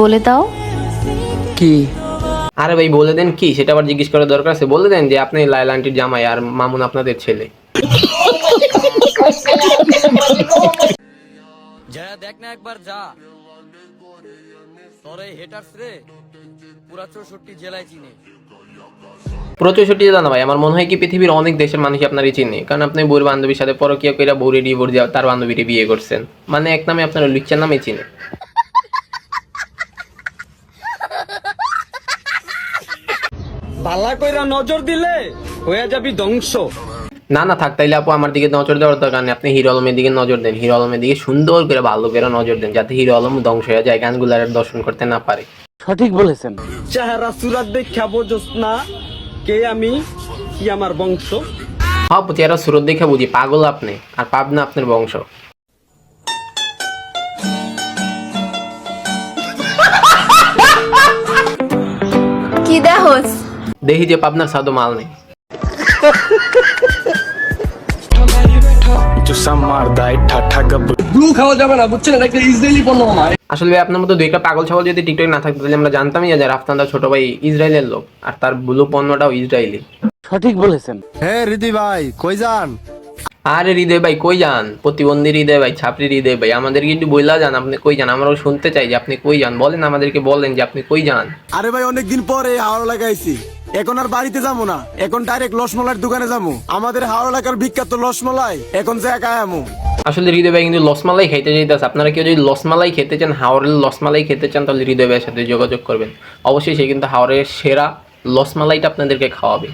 বলে দাও। কি? আরে ভাই বলে দেন কি? সেটা আবার জিজ্ঞেস করার দরকার আছে। বলে দেন যে আপনি লাইলা আন্টির জামাই আর মামুন আপনাদের ছেলে। যা দেখ না একবার যা। তোর এই হেটার্স রে পুরা চৌষট্টি জেলায় চিনে। প্রচুরটি জানা ভাই আমার মনে হয় কি পৃথিবীর অনেক দেশের মানুষ আপনারই চিনে। কারণ আপনি বউর বান্ধবীর সাথে পরকিয়া কইরা বউরে ডিভোর্স দেওয়া তার বান্ধবীরে বিয়ে করছেন। মানে এক নামে আপনার লুচ্চার নামে চিনে। বালা কইরা নজর দিলে হয়ে যাবি ধ্বংস। না না থাক তাইলে আপু আমার দিকে নজর দেওয়ার দরকার নেই। আপনি হিরো আলমের দিকে নজর দেন। হিরো আলমের দিকে সুন্দর করে ভালো করে নজর দেন যাতে হিরো আলম ধ্বংস হয়ে যায় গানগুলার দর্শন করতে না পারে। সঠিক বলেছেন। চেহারা সুরাত দেখা বোঝস না কে আমি কি আমার বংশ। হ্যাঁ চেহারা সুরত দেখে বুঝি পাগল আপনি আর পাবনা আপনার বংশ। কি দেহস দেখি যে পাবনার সাধু মাল নেই। আসলে ভাই আপনার মতো দুইটা পাগল ছাগল যদি টিকটক না থাকতো তাহলে আমরা জানতামই যে ছোট ভাই ইসরায়েলের লোক আর তার ব্লু পণ্যটাও ইসরায়েলি। সঠিক বলেছেন। হে রিদি ভাই কই যান? আরে হৃদয় ভাই কই যান? প্রতিবন্ধী হৃদয় ভাই ছাপড়ি হৃদয় ভাই আমাদেরকে একটু বইলা যান আপনি কই যান? আমরাও শুনতে চাই যে আপনি কই যান বলেন আমাদেরকে বলেন যে আপনি কই যান। আরে ভাই অনেকদিন পরে হাওড়া লাগাইছি। এখন আর বাড়িতে যাব না। এখন ডাইরেক্ট লসমলাইয়ের দোকানে যাব আমাদের হাওড়া এলাকার বিখ্যাত লসমলাই এখন যে একা আমু। আসলে হৃদয় ভাই কিন্তু লসমালাই খাইতে চাইতেছে আপনারা কেউ যদি লসমালাই খেতে চান হাওড়ের লসমালাই খেতে চান তাহলে হৃদয় ভাইয়ের সাথে যোগাযোগ করবেন। অবশ্যই সে কিন্তু হাওড়ের সেরা লসমালাইটা আপনাদেরকে খাওয়াবে।